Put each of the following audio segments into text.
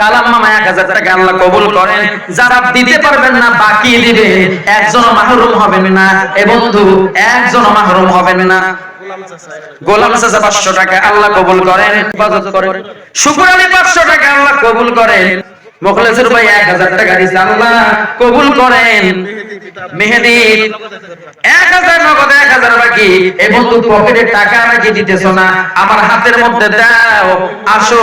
কালাম এক হাজার টাকা আল্লাহ কবুল করেন। যারা দিতে পারবেন না বাকি দিবে। একজন মাহরুম হবেন না। এ বন্ধু একজন মাহরুম হবেন না। গোলাম চাচা পাঁচশো টাকা আল্লাহ কবুল করেন। হেফাজত করেন। শুকুর আলী পাঁচশো টাকা আল্লাহ কবুল করেন। মোখলেসুর ভাই এক হাজার টাকা দিচ্ছে আল্লাহ কবুল করেন। মেহেদি এক হাজার নগদ এক হাজার বাকি। বন্ধু পকেটে টাকা নাকি দিতেছ না। আমার হাতের মধ্যে দাও আসো।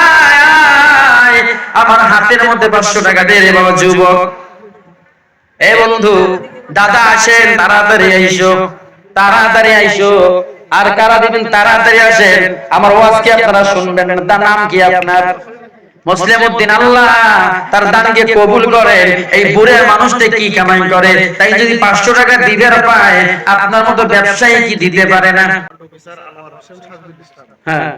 আমার হাতের মধ্যে পাঁচশো টাকা দে রে বাবা যুবক। এ বন্ধু দাদা আসেন তাড়াতাড়ি আইসো তাড়াতাড়ি আইসো। আর কারা দিবেন তাড়াতাড়ি আসেন। আমার ওয়াজ কি আপনারা শুনবেন? তার নাম কি আপনার? মুসলিম উদ্দিন আল্লাহ তার দানকে কবুল করেন। এই বুড়ে মানুষটা কি কামাই করে? তাই যদি পাঁচশো টাকা দিবার পায় আপনার মতো ব্যবসায়ী কি দিতে পারে না? হ্যাঁ।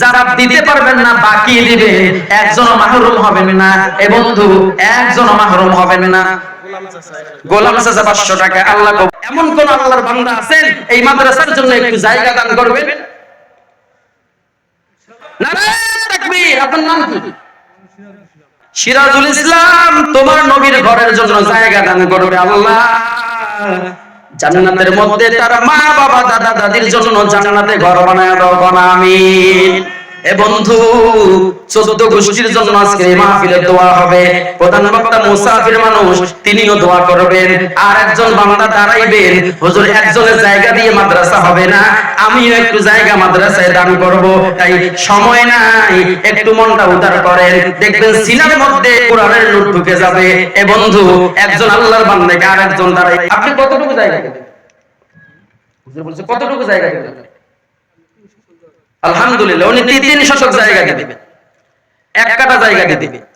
যারা দিতে পারবেন না বাকি দিবে। একজন মাহরুম হবেন না। এ বন্ধু একজন মাহরুম হবেন না। গোলাম চাচা পাঁচশো টাকা আল্লাহ এমন কোন আল্লাহর বান্দা আছেন? এই মাদ্রাসার জন্য একটু জায়গা দান করবেন। আপনার নাম কি? সিরাজুল ইসলাম তোমার নবীর ঘরের জন্য জায়গা দান করবে আল্লাহ। জান্নাতের মধ্যে তার মা বাবা দাদা দাদির জন্য জান্নাতে ঘর বানায় দাও আমিন। একটু সময় নাই, একটু মনটা উদার করেন। দেখবেন সিনার মধ্যে কোরআনের নূর ঢুকে যাবে। এ বন্ধু, একজন আল্লাহর বান্দাকে আর একজন দাঁড়াই আপনি কতটুকু জায়গা দেবেন বলছে, কতটুকু জায়গা আলহামদুলিল্লাহ, উনি তিন শতক জায়গা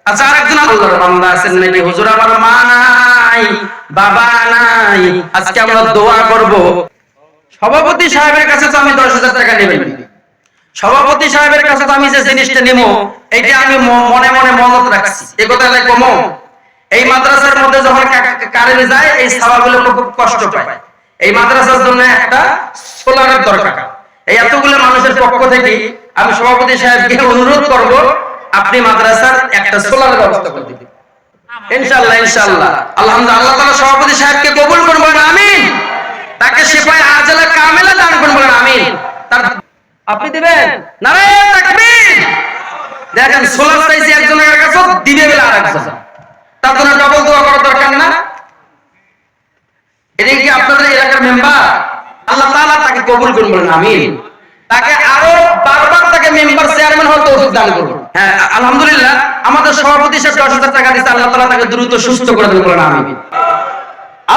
আচ্ছা সভাপতি সাহেবের কাছে তো আমি দশ হাজার টাকা নেবেন। সভাপতি সাহেবের কাছে তো আমি যে জিনিসটা নেব, এইটা আমি মনে মনে মনত রাখছি। এ কথাটা কমো এই মাদ্রাসার মধ্যে যখন কারেন্ট যায়, এই খুব কষ্ট পায়। এই মাদ্রাসার জন্য একটা সোলারের দরকার। এই এতগুলো মানুষের পক্ষ থেকে আমি সভাপতি সাহেবকে অনুরোধ করব, আপনি মাদ্রাসার একটা সোলারের ব্যবস্থা করে দিবেন ইনশাআল্লাহ আলহামদুলিল্লাহ, আল্লাহ সভাপতি সাহেবকে কবুল করুন বলেন আমিন। তাকে শিফায়ে আজলা কামেলা দান করুন, বলেন, আমিন। তার আপনি দিবেন? নারায়ণ তাকবীর। দেখেন, সোলার চাইছে একজনের কাছে দিবে বলে আরেকজন তার জন্য ডবল দোয়া করার দরকার না এটা কি আপনাদের এলাকার মেম্বার আল্লাহ তাআলা তাকে কবুল করুন বলেন আমিন। তাকে আরও বারবার তাকে মেম্বার চেয়ারম্যান হওয়ার তৌফিক দান করুন। হ্যাঁ আলহামদুলিল্লাহ আমাদের সভাপতি সাহেব দশ হাজার টাকা দিচ্ছে আল্লাহ তাআলা তাকে দ্রুত সুস্থ করে দেন বলেন আমিন।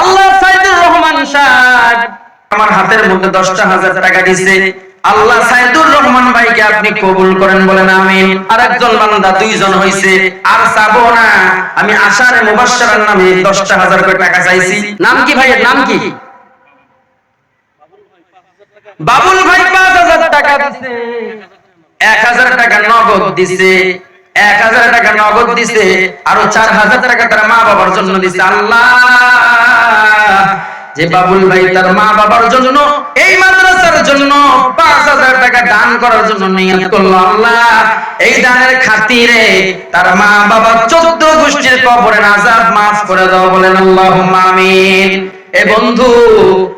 আল্লাহ সাইদুর রহমান সাহেব। আমার হাতের মধ্যে দশটা হাজার টাকা দিছে আল্লাহ সাইদুর রহমান ভাইকে আপনি কবুল করেন বলেন আমিন। আর একজন বান্দা দুইজন হইছে আর চাবো না। আমি আশারে মুবাশশারার নামে দশটা হাজার করে টাকা চাইছি। নাম কি ভাইয়ের? নাম কি? বাবুল ভাই পাঁচ হাজার টাকা দিছে। এক হাজার টাকা নগদ দিছে। এক হাজার টাকা নগদ দিছে। আরও চার হাজার টাকা তার মা বাবার জন্য দিছে। আল্লাহ! যে বাবুল ভাই তার মা বাবার জন্য, এই মাদ্রাসার জন্য পাঁচ হাজার টাকা দান করার জন্য নিয়ত আল্লাহ! এই দানের খাতিরে তার মা বাবা চোদ্দ গোষ্ঠীর কবরের আজাব মাফ করে দাও বলেন আল্লাহ আমিন। এ বন্ধু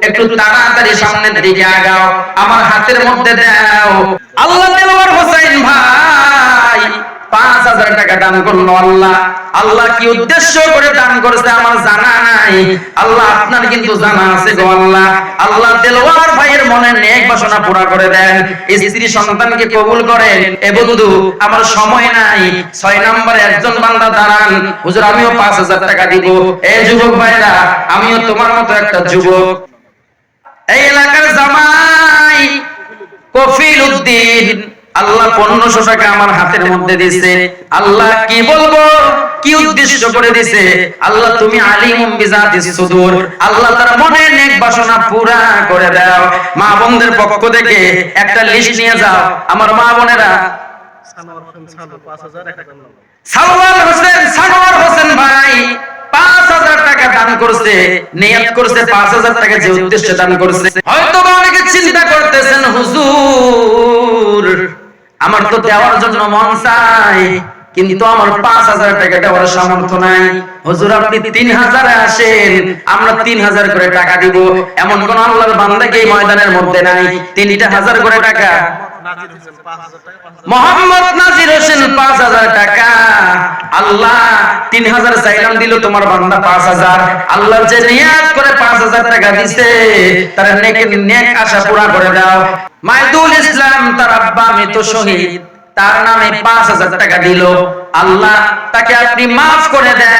একটু তাড়াতাড়ি সামনের দিকে আগাও আমার হাতের মধ্যে দাও। আল্লাহ হোসাইন ভাই পাঁচ হাজার টাকা দান করল আল্লাহ। আল্লাহ কি উদ্দেশ্য করে দান করেছে আমার জানা নাই। আল্লাহ, আপনার কিন্তু জানা আছে গো আল্লাহ। আল্লাহ দেলওয়ার ভাইয়ের মনে নেক বাসনা পুরা করে দেন। স্ত্রী সন্তানকে কবুল করেন। এ আমার সময় নাই। ছয় নম্বরে একজন বান্দা দাঁড়ান। হুজুর, আমিও পাঁচ হাজার টাকা দিব। এই যুবক ভাইরা, আমিও তোমার মতো একটা যুবক। এই এলাকার জামাই কফিল উদ্দিন। আল্লাহ পনেরোশো টাকা আমার হাতের মধ্যে দিছে আল্লাহ কি বলব? কি উদ্দেশ্য করে দিছে আল্লাহ, তুমি আলিমুম বিজাতিস সুদূর। আল্লাহ তার মনে নেক বাসনা পুরা করে দাও। মা বোনদের পক্ষ থেকে একটা লিস্ট নিয়ে যাও। আমার মা বোনেরা। সানোয়ার হোসেন সানোয়ার হোসেন ভাই পাঁচ হাজার টাকা দান করছে, নিয়ত করছে, পাঁচ হাজার টাকা যে উদ্দেশ্যে দান করছে। হয়তো অনেকে চিন্তা করতেছেন, হুজুর আমার তো দেওয়ার জন্য মন চাই, কিন্তু আমার পাঁচ হাজার টাকা দেওয়ার সামর্থ্য নাই। হুজুর, আপনি তিন হাজারে আসেন, আমরা তিন হাজার করে টাকা দিব। এমন কোন আল্লাহর বান্দাকে এই ময়দানের মধ্যে নাই? তিনটা হাজার করে টাকা। আল্লাহ তার নেক আশা পুরা করে দাও। মাইদুল ইসলাম তার আব্বা মৃত শহীদ। তার নামে পাঁচ হাজার টাকা দিল। আল্লাহ তাকে আপনি মাফ করে দেন।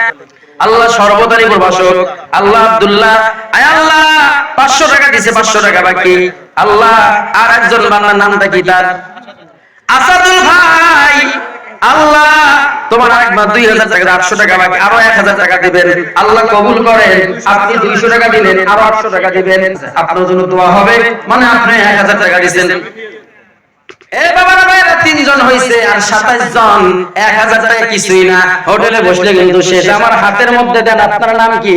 আল্লাহ সর্বদারি প্রভাষক। আল্লাহ আব্দুল্লাহ, আয় আল্লাহ, পাঁচশো টাকা দিছে, পাঁচশো টাকা বাকি। আল্লাহ, আর একজন বাংলার নামটা কি তার? আসাদুল ভাই আল্লাহ, তোমার একবার দুই হাজার টাকা আটশো টাকা আরও এক হাজার টাকা দিবেন। আল্লাহ কবুল করেন, আপনি দুইশো টাকা দিলেন, আরও আটশো টাকা দিবেন। আপনার জন্য দোয়া হবে। মানে আপনি এক হাজার টাকা দিচ্ছেন জন। এক হাজার হোটেলে বসলে কিন্তু শেষ। আমার হাতের মধ্যে দেন, আপনার নাম কি?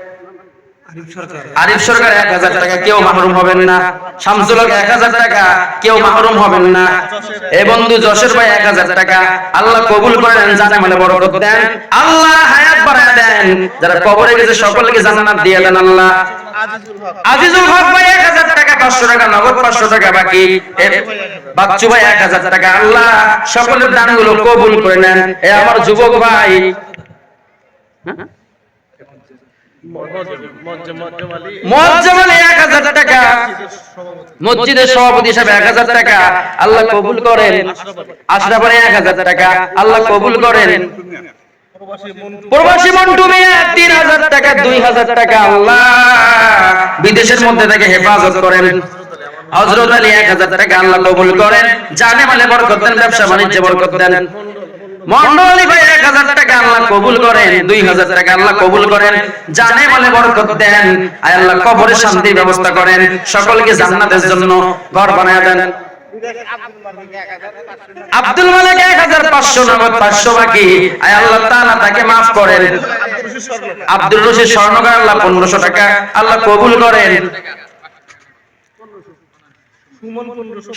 আরিফ সরকার। এক হাজার টাকা কেউ মাহরুম হবেন না। শামসুল হক এক হাজার টাকা কেউ মাহরুম হবেন না। এ বন্ধু যশের ভাই এক হাজার টাকা। আল্লাহ কবুল করেন জানে মানে বরকত দেন। আল্লাহ হায়াত বাড়ায় দেন। যারা কবরে গেছে সকলকে জান্নাত দিয়ে দেন আল্লাহ। আজিজুল হক। ভাই এক হাজার টাকা পাঁচশো টাকা নগদ পাঁচশো টাকা বাকি। বাচ্চু ভাই এক হাজার টাকা। আল্লাহ সকলের দানগুলো কবুল করে নেন। এ আমার যুবক ভাই। মজ্জম আলী মোয়াজ্জেম আলী এক হাজার টাকা সভাপতি তিন হাজার টাকা, দুই হাজার টাকা। আল্লাহ বিদেশের মধ্যে থেকে হেফাজত করেন। হজরত আলী এক হাজার টাকা আল্লাহ কবুল করেন। জানে মালে বরকত দেন ব্যবসা, বাণিজ্যে বরকত দেন। মন্ডলী ভাই এক হাজার টাকা আল্লাহ কবুল করেন, দুই হাজার টাকা আল্লাহ কবুল করেন, জানে মালে বরকত দেন আল্লাহ ব্যবস্থা করেন, সকলকে জান্নাতের জন্য ঘর বানায় দেন। আব্দুল মালিক এক হাজার পাঁচশো নগদ পাঁচশো বাকি আল্লাহ তাআলা তাকে মাফ করেন। আব্দুল রশিদ স্বর্ণকার, আল্লাহ পনেরোশো টাকা আল্লাহ কবুল করেন।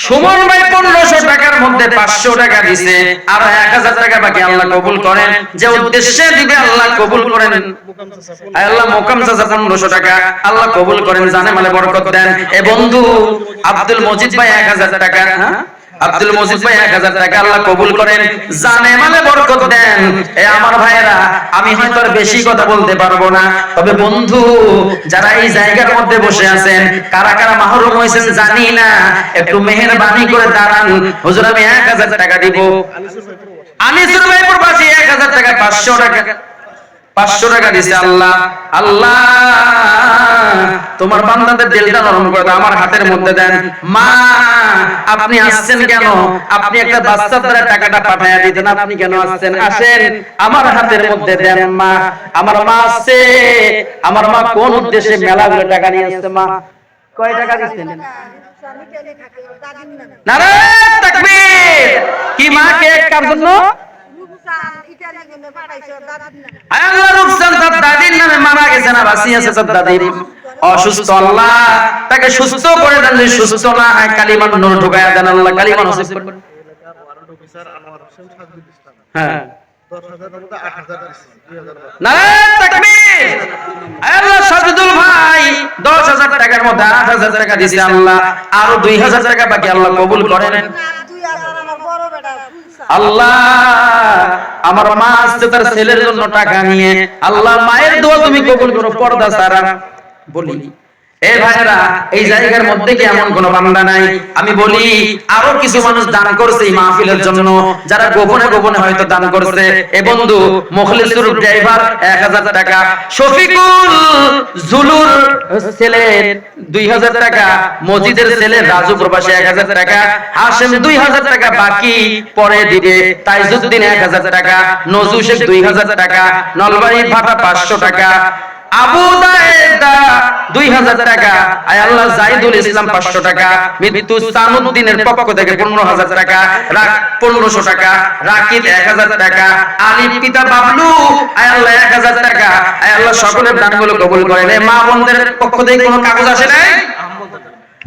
সুমন ভাই পনেরোশো টাকার মধ্যে পাঁচশো টাকা দিছে, আর এক হাজার টাকা বাকি আল্লাহ কবুল করেন যে উদ্দেশ্যে দিবে আল্লাহ কবুল করেন আল্লাহ মোকাম চাচা পনেরোশো টাকা, আল্লাহ কবুল করেন, জানে মানে বরকত দেন এ বন্ধু আব্দুল মজিদ ভাই এক হাজার টাকা হ্যাঁ? আব্দুল মজিদ ভাই, এক হাজার টাকা আল্লাহ কবুল করেন। জানে মানে বরকত দেন। এ আমার ভাইয়েরা, আমি হয়তো আর বেশি কথা বলতে পারব না। তবে বন্ধু, যারা এই জায়গার মধ্যে বসে আছেন, কারা কারা মাহরুম হয়েছেন জানি না। একটু মেহেরবানি করে দাঁড়ান। হুজুর, আমি এক হাজার টাকা দিব। আনিসুর ভাই এক হাজার টাকা, পাঁচশো টাকা। পাঁচশো টাকা দিছে আল্লাহ। আল্লাহ, তোমার বান্দাদের দিলটা নরম করে আমার হাতের মধ্যে দেন। মা আপনি আসছেন কেন? আপনি একটা বাচ্চার দ্বারা টাকাটা পাঠাইয়া দিতেন। আপনি কেন আসছেন? আসেন আমার হাতের মধ্যে দেন মা। আমার মা আসছে। আমার মা কোন উদ্দেশ্যে মেলাগুলো টাকা নিয়ে আসছে মা? কয় টাকা দিচ্ছেন? তাকবীর! কি মা কে কার জন্য? আল্লাহ রূপসান তার দাদির নামে মারা গেছে না? বাঁচি আছে তার দাদির। অসুস্থ আল্লাহ, তাকে সুস্থ করে দেন যদি সুস্থ না হয় কালিমান নূর ঢুকায়া দেন আল্লাহ কালিমান নসিব হ্যাঁ। করেন। আল্লাহ, আমার মা আসছে তার ছেলের জন্য টাকা নিয়ে, আল্লাহ মায়ের দোয়া তুমি কবুল করো, পর্দা সারা। বলি। এ ভাইরা এই জায়গার মধ্যে কি এমন কোন বান্দা নাই? আমি বলি আরও কিছু মানুষ দান করছে মাহফিলের জন্য। যারা গোপনে গোপনে হয়তো দান করছে। এ বন্ধু মুখলিসুর ড্রাইভার 1000 টাকা শফিকুল জুলুর ছেলের 2000 টাকা মসজিদের ছেলে রাজু প্রবাসী 1000 টাকা হাশেম 2000 টাকা বাকি পরে দিবে তাইজুদ্দিন 1000 টাকা নজু শেখ 2000 টাকা নলবাড়ি ভাটা 500 টাকা আবু দায়েদা দুই হাজার টাকা, আয় আল্লাহ টাকা টাকা টাকা, রাকিব এক হাজার টাকা আলী পিতা বাবলু আল্লাহ এক হাজার টাকা, আয় আল্লাহ সকলের দানগুলো কবুল করেন মা বোনদের পক্ষ থেকে কোনো কাগজ আসে নাই?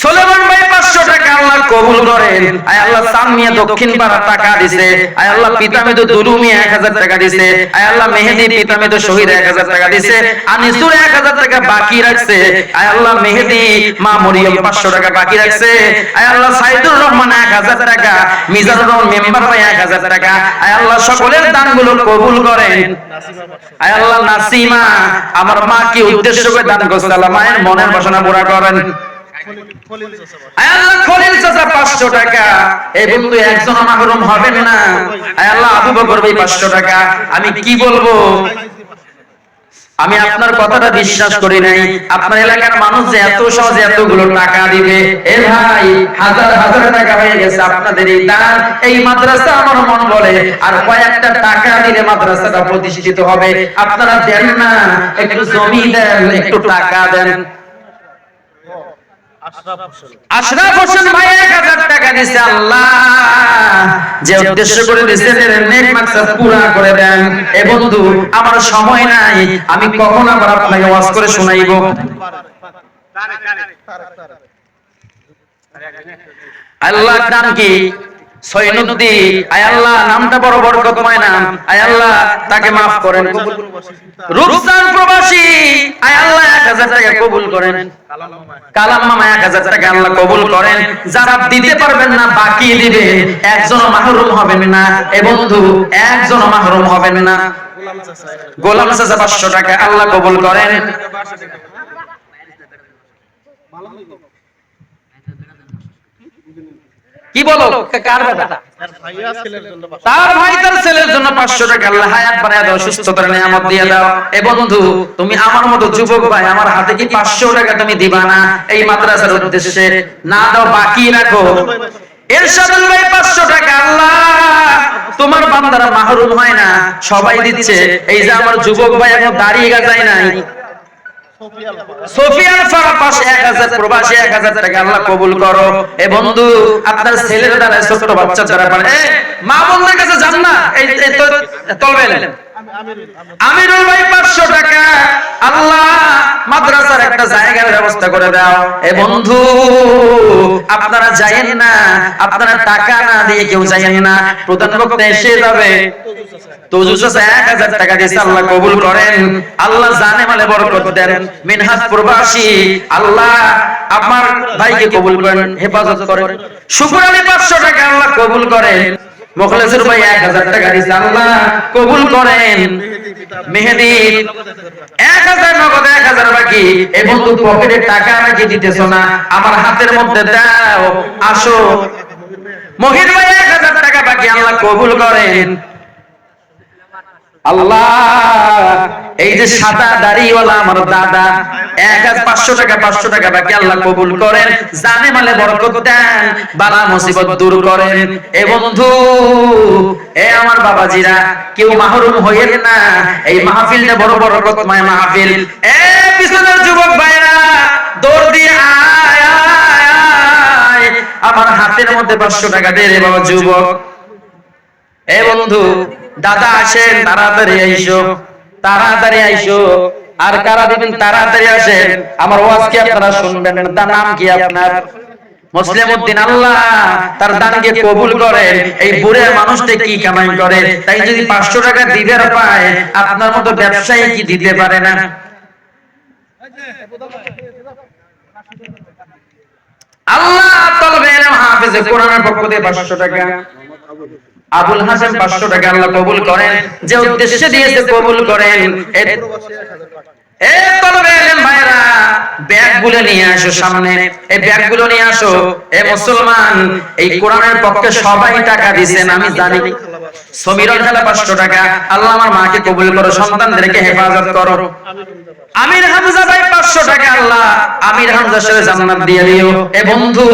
সোলেমান ভাই পাঁচশো টাকা আল্লাহ কবুল করেন। আয় আল্লাহ সাম মিয়া দক্ষিণ পাড়া টাকা দিছে। আয় আল্লাহ পিতা মেদু দুলু মিয়া এক হাজার টাকা দিছে। আয় আল্লাহ মেহেদি পিতা মেদু শহীদ এক হাজার টাকা দিছে। এক হাজার টাকা বাকি রাখছে। আয় আল্লাহ মেহেদি মা মরিয়ম পাঁচশো টাকা বাকি রাখছে। আয় আল্লাহ সাইদুর রহমান এক হাজার টাকা। মিজানুর রহমান মেম্বার ভাই এক হাজার টাকা। আয় আল্লাহ সকলের দানগুলো কবুল করেন। আয় আল্লাহ নাসিমা, আমার মা কি উদ্দেশ্য করে দান করছে? আল্লাহ মায়ের মনের বাসনা পুরা করেন। খলিল চাচা পাঁচশো। আয় আল্লাহ, খলিল চাচা 500 টাকা। এই বন্ধু, একজন মাহরুম হবেন না। আল্লাহ, আবু বকর ভাই 500 টাকা। আমি কি বলব? আমি আপনার কথাটা বিশ্বাস করি নাই। আপনার এলাকার মানুষ যে এত সহজে এতগুলো টাকা দিবে, এ ভাই, হাজার হাজার টাকা হয়ে গেছে আপনাদের এই দান। এই মাদ্রাসা আমার মন বলে, আর কয়েকটা টাকা দিলে মাদ্রাসাটা প্রতিষ্ঠিত হবে। আপনারা দেন না, একটু জমি দেন, একটু টাকা দেন। আশরাফ হোসেন ভাই এক হাজার টাকা দিছে, আল্লাহ। যে উদ্দেশ্য করে করে দেন। এ বন্ধু, আমার সময় নাই, আমি কখন আবার আপনাকে ওয়াজ করে শোনাইবো? আল্লাহ নাম কি? সৈনুদ্দি আয় আল্লাহ নামটা বড় বরকতময় নাম। আয় আল্লাহ তাকে মাফ করেন। রূপসান প্রবাসী আয় আল্লাহ এক হাজার টাকা কবুল করেন। কালাম মামা কালাম মামা এক হাজার টাকা আল্লাহ কবুল করেন। যারা দিতে পারবেন না বাকি দিবেন একজন মাহরুম হবেন না। এ বন্ধু একজন মাহরুম হবেন না। গোলাম চাচা গোলাম চাচা পাঁচশো টাকা আল্লাহ কবুল করেন। কি বলো? কার বেটা? তার। ভাই তার ছেলের জন্য পাঁচশো টাকা আল্লাহ হায়াত বাড়ায় দাও সুস্থতার নিয়ামত দিয়ে দাও। এ বন্ধু তুমি আমার মতো যুবক ভাই আমার হাতে কি পাঁচশো টাকা তুমি দিবা না? এই মাদ্রাসার উদ্দেশ্যে না দাও বাকি রাখো। এরশাদুল ভাই পাঁচশো টাকা আল্লাহ। তোমার বান্দারা মাহরুম হয় না। সবাই দিচ্ছে। এই যে আমার যুবক ভাই এখন দাঁড়িয়ে যায় নাই। সোফিয়ান এক হাজার প্রবাসী এক হাজার টাকা আল্লাহ কবুল করো। এ বন্ধু, আপনার ছেলের ছোট্ট বাচ্চা দ্বারা পারে। মা বোনদের কাছে যান না। এই তলবেন আমিরুল ভাই পাঁচশো টাকা। আল্লাহ, মাদ্রাসার একটা জায়গার ব্যবস্থা করে দাও। এ বন্ধু, আপনারা না, আপনারা টাকা না দিয়ে কেউ না। এসে যাবে। জানে মিনহাজ প্রবাসী আল্লাহ আমার ভাইকে কবুল করেন, হেফাজত করেন। শুকুর আলী পাঁচশো টাকা আল্লাহ কবুল করেন। মোখলেসুর ভাই এক হাজার টাকা দিয়েছে, আল্লাহ কবুল করেন। মেহেদি। পিতা মেহেদি নগদ এক হাজার। এক হাজার নগদ এক হাজার বাকি। এই বন্ধু, পকেটে টাকা নাকি দিতেছ না। আমার হাতের মধ্যে দাও, আসো। মহির ভাই, এক হাজার টাকা বাকি, আল্লাহ কবুল করেন। আল্লাহ, এই যে সাদা দাড়িওয়ালা আমার দাদা, এক হাজার পাঁচশো টাকা পাঁচশো টাকা বাকি আল্লাহ কবুল করেন, জানে মালে বরকত দেন, বালা মুসিবত দূর করেন। এ বন্ধু, এ আমার বাবাজিরা, কেউ মাহরুম হইয়েন না, এই মাহফিলটা বড় বড় রকমায় মাহফিল। এ পিছনের যুবক ভাইরা, দৌড় দিয়ে আয়, আমার হাতের মধ্যে পাঁচশো টাকা দে রে বাবা যুবক। এ বন্ধু দাদা আসেন, তাড়াতাড়ি আইসো। তাড়াতাড়ি আইসো। আর কারা দিবেন, তাড়াতাড়ি আসেন। আমার ওয়াজ কি আপনারা শুনবেন? তার নাম কি আপনার? মুসলিম উদ্দিন আল্লাহ তার দানকে কবুল করেন। এই বুড়ে মানুষটা কি কামাই করে? তাই যদি পাঁচশো টাকা দিতে পায়, আপনার মতো ব্যবসায়ী কি দিতে পারে না? আল্লাহ তলবে হাফেজে কোরআনের পক্ষ 500 টাকা। আবুল হাসান 500 টাকা আল্লাহ কবুল করেন যে উদ্দেশ্যে দিয়েছে কবুল করেন ব্যাগগুলো নিয়ে আসো সামনে। এই ব্যাগগুলো নিয়ে আসো। এ মুসলমান, এই কোরআনের পক্ষে সবাই টাকা দিবেন আমি জানি। সমীরন খেলা 500 টাকা। আল্লাহ আমার মাকে কবুল করো, সন্তানদেরকে হেফাজত করো। আমির হামজা ভাই 500 টাকা, আল্লাহ। বন্ধু,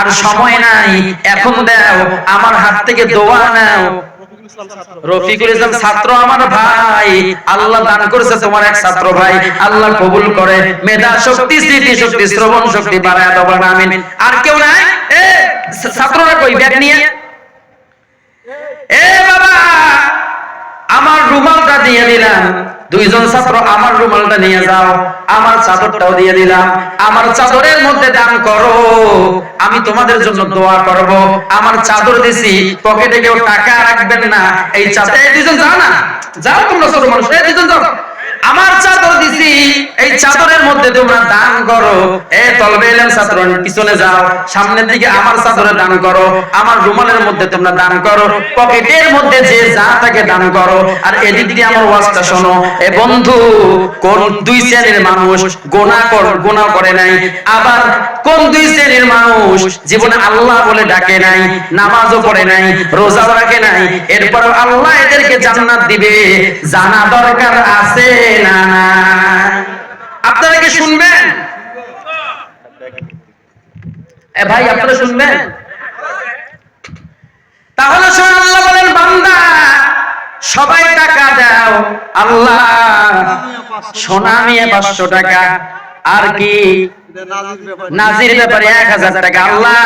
আর সময় নাই। এখন দাও, আমার হাত থেকে দোয়া নাও। রফিকুল ইসলাম ছাত্র। আমার ভাই। আল্লাহ দান করেছে তোমার এক ছাত্র ভাই। আল্লাহ কবুল করে। মেধা, শক্তি, স্মৃতি, শক্তি, শ্রবণ শক্তি বাড়ায় দাও বলেন আমিন। আর কেউ নাই? এ, ছাত্ররা কই? ব্যাগ নিয়ে। এ, বাবা! আমার রুমালটা দিয়ে দিলাম। দুইজন ছাত্র আমার রুমালটা নিয়ে যাও, আমার চাদরটাও দিয়ে দিলাম, আমার চাদরের মধ্যে দান করো, আমি তোমাদের জন্য দোয়া করব, আমার চাদর দিছি, পকেটে কেউ টাকা রাখবেন না, এই চাদর দুইজন যাও না, যাও তোমরা ছোট মানুষ, এই দুইজন যাও। আমার চাদর দিছি, এই চাদরের মধ্যে তোমরা দান করো। এ তলবে এলেন ছাত্র পিছনে যাও, সামনের দিকে আমার চাদরে দান করো, আমার রুমালের মধ্যে তোমরা দান করো, পকেটের মধ্যে যে যা থাকে দান করো। আর এদিক দিয়ে আমার ওয়াজটা শোনো, এ বন্ধু, কোন দুই শ্রেণির মানুষ গোনা কর, গোনা করে নাই? আবার কোন দুই শ্রেণির মানুষ জীবনে আল্লাহ বলে ডাকে নাই, নামাজও পড়ে নাই রোজা রাখে নাই? এরপর আল্লাহ এদেরকে জান্নাত দিবে। জানা দরকার আছে। না আপনারা কি শুনবেন? ভাই, আপনারা শুনবেন? তাহলে আল্লাহ বলেন, বান্দা, সবাই টাকা দাও, আল্লাহ সোনা নিয়ে পাঁচশো টাকা, আর কি নাজির ব্যাপার এক হাজার টাকা আল্লাহ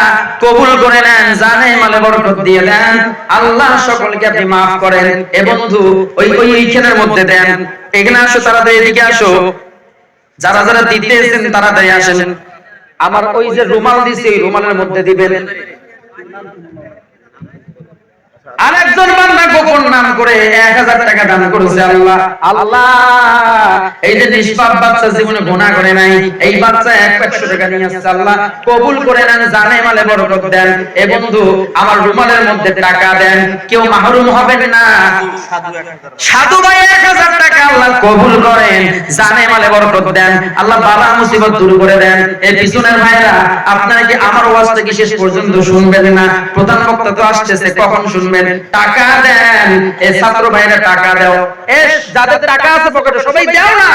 কবুল করে নেন, জানে মালে বরকত দিয়ে দেন। আল্লাহ সকলকে আপনি মাফ করেন। এ বন্ধু, ওই ওই এইখানের মধ্যে দেন। এখানে আসো, তাড়াতাড়ি এদিকে আসো। যারা যারা দিতে এসেছেন, তাড়াতাড়ি আসেন। আমার ওই যে রুমাল দিছি, ওই রুমালের মধ্যে দিবেন। আরেকজন বান্দা গোপন নাম করে এক হাজার টাকা দান করেছে আল্লাহ। আল্লাহ, এই যে নিষ্পাপ বাচ্চা জীবনে গোনা করে নাই, এই বাচ্চা এক একশো টাকা নিয়ে আসছে আল্লাহ। কবুল করে নেন, জানে মালে বরকত দেন। এ বন্ধু, আমার রুমালের মধ্যে টাকা দেন। কেউ মাহরুম হবেন না। সাধু ভাই এক হাজার টাকা আল্লাহ কবুল করেন, জানে মালে বরকত দেন। আল্লাহ বালা মুসিবত দূর করে দেন। এই পিছনের ভাইরা, আপনারা কি আমার ওয়াজটা কি শেষ পর্যন্ত শুনবেন না? প্রধান বক্তা তো আসতেছে, কখন শুনবেন? টাকা দেন। ছাত্র ভাইরা টাকা দাও। এ যাদের টাকা আছে পকেটে সবাই দাও না।